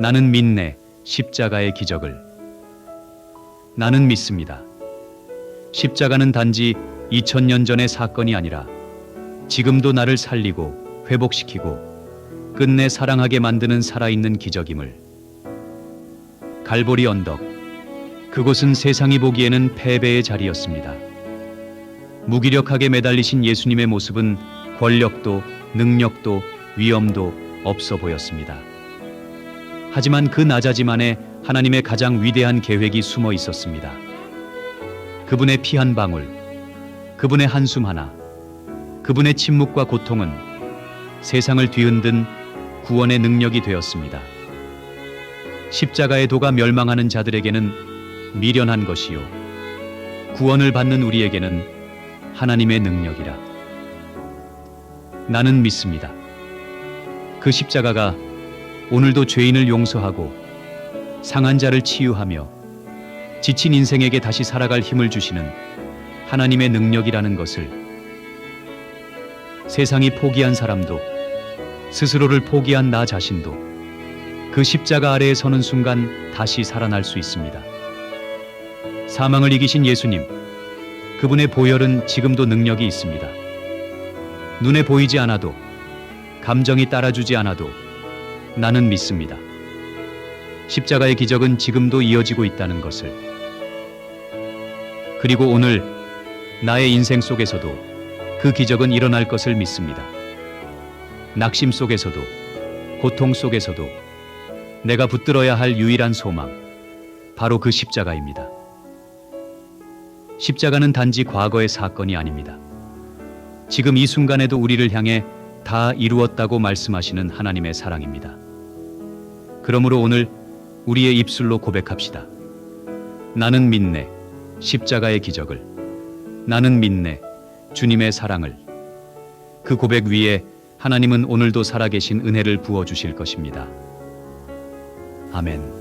나는 믿네 십자가의 기적을. 나는 믿습니다. 십자가는 단지 2000년 전의 사건이 아니라 지금도 나를 살리고 회복시키고 끝내 사랑하게 만드는 살아있는 기적임을. 갈보리 언덕. 그곳은 세상이 보기에는 패배의 자리였습니다. 무기력하게 매달리신 예수님의 모습은 권력도 능력도 위엄도 없어 보였습니다. 하지만 그 나자짐 안에 하나님의 가장 위대한 계획이 숨어 있었습니다. 그분의 피 한 방울, 그분의 한숨 하나, 그분의 침묵과 고통은 세상을 뒤흔든 구원의 능력이 되었습니다. 십자가의 도가 멸망하는 자들에게는 미련한 것이요. 구원을 받는 우리에게는 하나님의 능력이라. 나는 믿습니다. 그 십자가가 오늘도 죄인을 용서하고 상한 자를 치유하며 지친 인생에게 다시 살아갈 힘을 주시는 하나님의 능력이라는 것을 세상이 포기한 사람도 스스로를 포기한 나 자신도 그 십자가 아래에 서는 순간 다시 살아날 수 있습니다. 사망을 이기신 예수님, 그분의 보혈은 지금도 능력이 있습니다. 눈에 보이지 않아도, 감정이 따라주지 않아도 나는 믿습니다. 십자가의 기적은 지금도 이어지고 있다는 것을. 그리고 오늘 나의 인생 속에서도 그 기적은 일어날 것을 믿습니다. 낙심 속에서도, 고통 속에서도 내가 붙들어야 할 유일한 소망, 바로 그 십자가입니다. 십자가는 단지 과거의 사건이 아닙니다. 지금 이 순간에도 우리를 향해 다 이루었다고 말씀하시는 하나님의 사랑입니다. 그러므로 오늘 우리의 입술로 고백합시다. 나는 믿네 십자가의 기적을. 나는 믿네 주님의 사랑을. 그 고백 위에 하나님은 오늘도 살아계신 은혜를 부어 주실 것입니다. 아멘.